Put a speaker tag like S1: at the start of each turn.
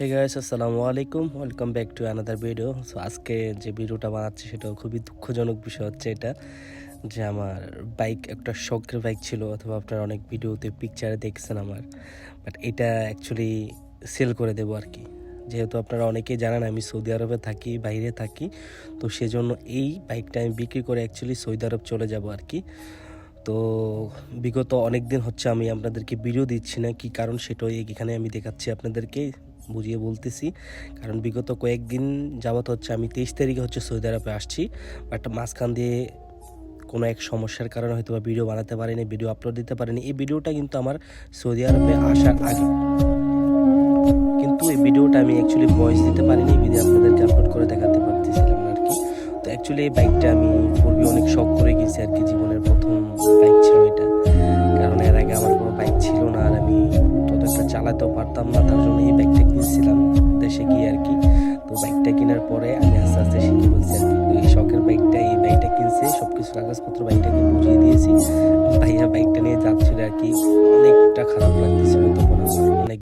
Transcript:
S1: হে guys আসসালামু আলাইকুম। Welcome back to another video so আজকে যে ভিডিওটা বানাচ্ছি সেটা খুবই দুঃখজনক বিষয় হচ্ছে এটা, যে আমার বাইক একটা শখের বাইক ছিল, অথবা আপনারা অনেক ভিডিওতে পিকচারে দেখছেন আমার। বাট এটা অ্যাকচুয়ালি সেল করে দেবো আর কি। যেহেতু আপনারা অনেকেই জানেন, আমি সৌদি আরবে থাকি, বাইরে থাকি। তো সেজন্য এই বাইকটা আমি বিক্রি করে অ্যাকচুয়ালি সৌদি আরব চলে যাব আর কি। তো বিগত অনেক দিন হচ্ছে আমি আপনাদেরকে ভিডিও দিচ্ছি না, কি কারণ সেটাই এখানে আমি দেখাচ্ছি আপনাদেরকে। বুঝিয়ে বলতেছি। কারণ বিগত কয়েকদিন যাবত হচ্ছে আমি তেইশ তারিখে হচ্ছে সৌদি আরবে আসছি। বাট মাঝখান দিয়ে কোনো এক সমস্যার কারণে হয়তো বা ভিডিও বানাতে পারিনি ভিডিও আপলোড দিতে পারিনি। এই ভিডিওটা কিন্তু আমার সৌদি আরবে আসার আগে। কিন্তু এই ভিডিওটা আমি অ্যাকচুয়ালি ভয়েস দিতে পারিনি এই ভিডিও আপনাদেরকে আপলোড করে দেখাতে পারতেছিলাম আর কি তো অ্যাকচুয়ালি এই বাইকটা আমি খুবই অনেক শখ করে গেছি আর কি জীবনের প্রথম বাইক ছিল এটা। কারণ এর আগে আমার কোনো বাইক ছিল না আর আমি ততটা চালাতেও পারতাম না, তার জন্য এই বাইকটা বাইকটা কেনার পরে আমি আস্তে আস্তে শিখে বলছি এই শখের বাইকটা এই বাইকটা কিনছে সব কিছু কাগজপত্র বাইকটাকে বুঝিয়ে দিয়েছি। ভাইয়া বাইকটা নিয়ে যাচ্ছিল আর কি, অনেকটা খারাপ লাগতেছিল।